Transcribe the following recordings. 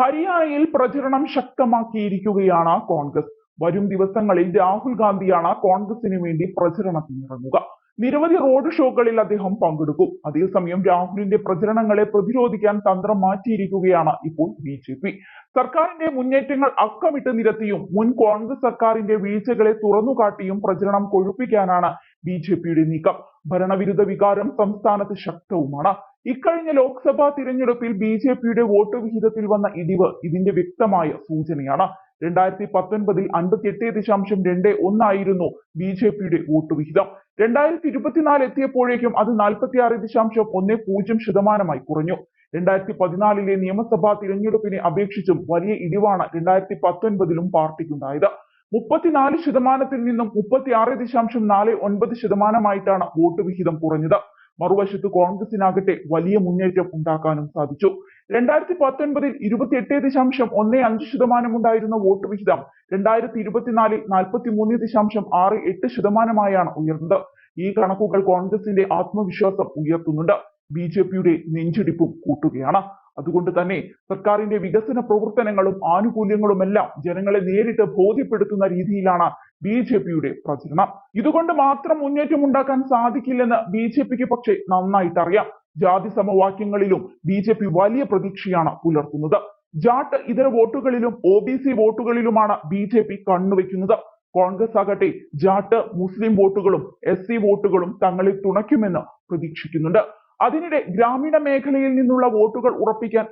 ഹരിയാനയിൽ പ്രചരണം ശക്തമാക്കിയിരിക്കുകയാണ് കോൺഗ്രസ്. വരും ദിവസങ്ങളിൽ രാഹുൽ ഗാന്ധിയാണ് കോൺഗ്രസിന് വേണ്ടി പ്രചരണത്തിനിറങ്ങുക നിരവധി റോഡ് ഷോകളിൽ അദ്ദേഹം പങ്കെടുക്കും. അതേസമയം രാഹുലിന്റെ പ്രചരണങ്ങളെ പ്രതിരോധിക്കാൻ തന്ത്രം മാറ്റിയിരിക്കുകയാണ് ഇപ്പോൾ ബി ജെ പി. സർക്കാരിന്റെ മുന്നേറ്റങ്ങൾ അക്കമിട്ട് നിരത്തിയും മുൻ കോൺഗ്രസ് സർക്കാരിന്റെ വീഴ്ചകളെ തുറന്നുകാട്ടിയും പ്രചരണം കൊഴുപ്പിക്കാനാണ് ബി ജെ പിയുടെ നീക്കം. ഭരണവിരുദ്ധ വികാരം സംസ്ഥാനത്ത് ശക്തവുമാണ്. ഇക്കഴിഞ്ഞ ലോക്സഭാ തിരഞ്ഞെടുപ്പിൽ ബി ജെ പിയുടെ വോട്ട് വിഹിതത്തിൽ വന്ന ഇടിവ് ഇതിന്റെ വ്യക്തമായ സൂചനയാണ്. രണ്ടായിരത്തി പത്തൊൻപതിൽ അൻപത്തിയെട്ട് ദശാംശം രണ്ട് ഒന്നായിരുന്നു ബി ജെ പിയുടെ വോട്ട് വിഹിതം. രണ്ടായിരത്തി ഇരുപത്തിനാല് എത്തിയപ്പോഴേക്കും അത് നാൽപ്പത്തി ആറ് ദശാംശം ഒന്ന് പൂജ്യം ശതമാനമായി കുറഞ്ഞു. രണ്ടായിരത്തി പതിനാലിലെ നിയമസഭാ തിരഞ്ഞെടുപ്പിനെ അപേക്ഷിച്ചും വലിയ ഇടിവാണ് രണ്ടായിരത്തി പത്തൊൻപതിലും പാർട്ടിക്കുണ്ടായത്. മുപ്പത്തിനാല് ശതമാനത്തിൽ നിന്നും മുപ്പത്തി ആറ് ദശാംശം നാല് ഒൻപത് ശതമാനമായിട്ടാണ് വോട്ട് വിഹിതം കുറഞ്ഞത്. മറുവശത്ത് കോൺഗ്രസിനാകട്ടെ വലിയ മുന്നേറ്റം ഉണ്ടാക്കാനും സാധിച്ചു. രണ്ടായിരത്തി പത്തൊൻപതിൽ ഇരുപത്തിയെട്ട് ദശാംശം ഒന്നേ അഞ്ച് ശതമാനം ഉണ്ടായിരുന്ന വോട്ട് വിഹിതം രണ്ടായിരത്തി ഇരുപത്തിനാലിൽ നാൽപ്പത്തി മൂന്ന് ദശാംശം ആറ് എട്ട് ശതമാനമായാണ് ഉയർന്നത്. ഈ കണക്കുകൾ കോൺഗ്രസിന്റെ ആത്മവിശ്വാസം ഉയർത്തുന്നുണ്ട്. ബി ജെ പിയുടെ നെഞ്ചിടിപ്പും കൂട്ടുകയാണ്. അതുകൊണ്ട് തന്നെ സർക്കാരിന്റെ വികസന പ്രവർത്തനങ്ങളും ആനുകൂല്യങ്ങളും എല്ലാം ജനങ്ങളെ നേരിട്ട് ബോധ്യപ്പെടുത്തുന്ന രീതിയിലാണ് ബി ജെ പിയുടെ പ്രചരണം. ഇതുകൊണ്ട് മാത്രം മുന്നേറ്റം ഉണ്ടാക്കാൻ സാധിക്കില്ലെന്ന് ബി ജെ പിക്ക് പക്ഷേ നന്നായിട്ട് അറിയാം. ജാതി സമവാക്യങ്ങളിലും ബി ജെ പി വലിയ പ്രതീക്ഷയാണ് പുലർത്തുന്നത്. ജാട്ട് ഇതര വോട്ടുകളിലും ഒ ബി സി വോട്ടുകളിലുമാണ് ബി ജെ പി കണ്ണുവെക്കുന്നത് കോൺഗ്രസ് ആകട്ടെ ജാട്ട് മുസ്ലിം വോട്ടുകളും എസ് സി വോട്ടുകളും തങ്ങളെ തുണയ്ക്കുമെന്ന് പ്രതീക്ഷിക്കുന്നുണ്ട്. അതിനിടെ ഗ്രാമീണ മേഖലയിൽ നിന്നുള്ള വോട്ടുകൾ ഉറപ്പിക്കാൻ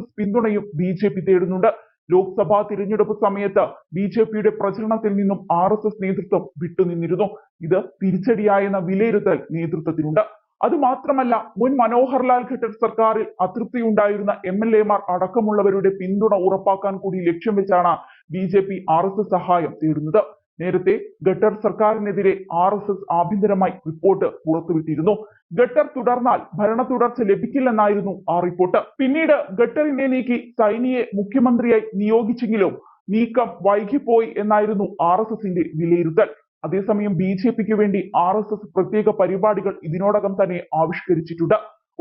എസ് പിന്തുണയും പി തേടുന്നുണ്ട്. ലോക്സഭാ തിരഞ്ഞെടുപ്പ് സമയത്ത് ജെ പിയുടെ പ്രചരണത്തിൽ നിന്നും എസ് നേതൃത്വം വിട്ടുനിന്നിരുന്നു. ഇത് തിരിച്ചടിയായെന്ന വിലയിരുത്തൽ നേതൃത്വത്തിനുണ്ട്. അത് മാത്രമല്ല മുൻ മനോഹർലാൽ ഖട്ടർ സർക്കാരിൽ അതൃപ്തിയുണ്ടായിരുന്ന എം എൽ എമാർ അടക്കമുള്ളവരുടെ പിന്തുണ ഉറപ്പാക്കാൻ കൂടി ലക്ഷ്യം വെച്ചാണ് B J P R S S സഹായം തേടുന്നത്. നേരത്തെ ഗട്ടർ സർക്കാരിനെതിരെ ആർ എസ് എസ് ആഭ്യന്തരമായി റിപ്പോർട്ട് പുറത്തുവിട്ടിരുന്നു. ഗട്ടർ തുടർന്നാൽ ഭരണ തുടർച്ച ലഭിക്കില്ലെന്നായിരുന്നു ആ റിപ്പോർട്ട്. പിന്നീട് ഗട്ടറിനെ നീക്കി സൈനിയെ മുഖ്യമന്ത്രിയായി നിയോഗിച്ചെങ്കിലും നീക്കം വൈകിപ്പോയി എന്നായിരുന്നു ആർ എസ് എസിന്റെ വിലയിരുത്തൽ. അതേസമയം ബി ജെ പിക്ക് വേണ്ടി ആർ എസ് എസ് പ്രത്യേക പരിപാടികൾ ഇതിനോടകം തന്നെ ആവിഷ്കരിച്ചിട്ടുണ്ട്.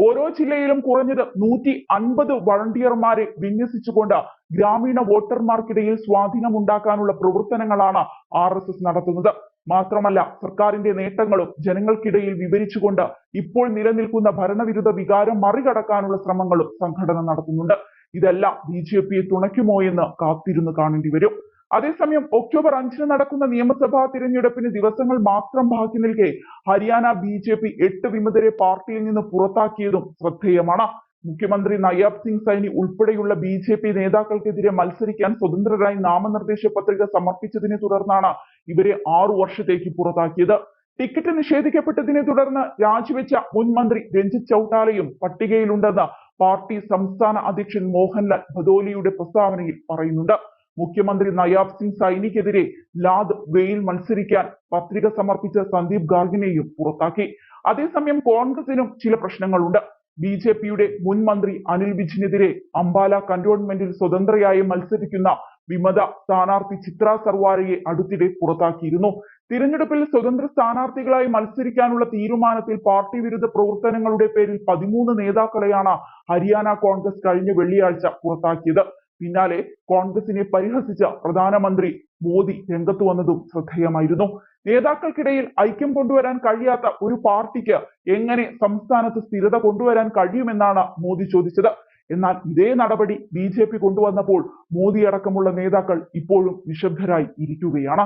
ഓരോ ജില്ലയിലും കുറഞ്ഞത് നൂറ്റി അൻപത് വളണ്ടിയർമാരെ വിന്യസിച്ചുകൊണ്ട് ഗ്രാമീണ വോട്ടർമാർക്കിടയിൽ സ്വാധീനമുണ്ടാക്കാനുള്ള പ്രവർത്തനങ്ങളാണ് എസ് നടത്തുന്നത്. മാത്രമല്ല സർക്കാരിന്റെ നേട്ടങ്ങളും ജനങ്ങൾക്കിടയിൽ വിവരിച്ചുകൊണ്ട് ഇപ്പോൾ നിലനിൽക്കുന്ന ഭരണവിരുദ്ധ വികാരം മറികടക്കാനുള്ള ശ്രമങ്ങളും സംഘടന നടത്തുന്നുണ്ട്. ഇതെല്ലാം ജെ പിയെ തുണയ്ക്കുമോ എന്ന് കാത്തിരുന്ന് കാണേണ്ടി വരും. അതേസമയം ഒക്ടോബർ അഞ്ചിന് നടക്കുന്ന നിയമസഭാ തിരഞ്ഞെടുപ്പിന് ദിവസങ്ങൾ മാത്രം ബാക്കി നിൽക്കെ ഹരിയാന ബി ജെ പി എട്ട് വിമതരെ പാർട്ടിയിൽ നിന്ന് പുറത്താക്കിയതും ശ്രദ്ധേയമാണ്. മുഖ്യമന്ത്രി നയാബ് സിംഗ് സൈനി ഉൾപ്പെടെയുള്ള ബി ജെ പി നേതാക്കൾക്കെതിരെ മത്സരിക്കാൻ സ്വതന്ത്രരായി നാമനിർദ്ദേശ പത്രിക സമർപ്പിച്ചതിനെ തുടർന്നാണ് ഇവരെ ആറു വർഷത്തേക്ക് പുറത്താക്കിയത്. ടിക്കറ്റ് നിഷേധിക്കപ്പെട്ടതിനെ തുടർന്ന് രാജിവെച്ച മുൻ മന്ത്രി രഞ്ജിത് ചൌട്ടാലയും പട്ടികയിലുണ്ടെന്ന് പാർട്ടി സംസ്ഥാന അധ്യക്ഷൻ മോഹൻലാൽ ഭദോലിയുടെ പ്രസ്താവനയിൽ പറയുന്നുണ്ട്. മുഖ്യമന്ത്രി നയാബ് സിംഗ് സൈനിക്കെതിരെ ലാദ് വെയിൽ മത്സരിക്കാൻ പത്രിക സമർപ്പിച്ച സന്ദീപ് ഗാർഗിനെയും പുറത്താക്കി. അതേസമയം കോൺഗ്രസിനും ചില പ്രശ്നങ്ങളുണ്ട്. ബി ജെ പിയുടെ മുൻ മന്ത്രി അനിൽ വിജിനെതിരെ അംബാല കന്റോൺമെന്റിൽ സ്വതന്ത്രയായി മത്സരിക്കുന്ന വിമത സ്ഥാനാർത്ഥി ചിത്ര സർവാരയെ അടുത്തിടെ പുറത്താക്കിയിരുന്നു. തിരഞ്ഞെടുപ്പിൽ സ്വതന്ത്ര സ്ഥാനാർത്ഥികളായി മത്സരിക്കാനുള്ള തീരുമാനത്തിൽ പാർട്ടി വിരുദ്ധ പ്രവർത്തനങ്ങളുടെ പേരിൽ പതിമൂന്ന് നേതാക്കളെയാണ് ഹരിയാന കോൺഗ്രസ് കഴിഞ്ഞ വെള്ളിയാഴ്ച പുറത്താക്കിയത്. പിന്നാലെ കോൺഗ്രസിനെ പരിഹസിച്ച പ്രധാനമന്ത്രി മോദി രംഗത്ത് വന്നതും ശ്രദ്ധേയമായിരുന്നു. നേതാക്കൾക്കിടയിൽ ഐക്യം കൊണ്ടുവരാൻ കഴിയാത്ത ഒരു പാർട്ടിക്ക് എങ്ങനെ സംസ്ഥാനത്ത് സ്ഥിരത കൊണ്ടുവരാൻ കഴിയുമെന്നാണ് മോദി ചോദിച്ചത്. എന്നാൽ ഇതേ നടപടി ബി ജെ പി കൊണ്ടുവന്നപ്പോൾ മോദി അടക്കമുള്ള നേതാക്കൾ ഇപ്പോഴും നിശബ്ദരായി ഇരിക്കുകയാണ്.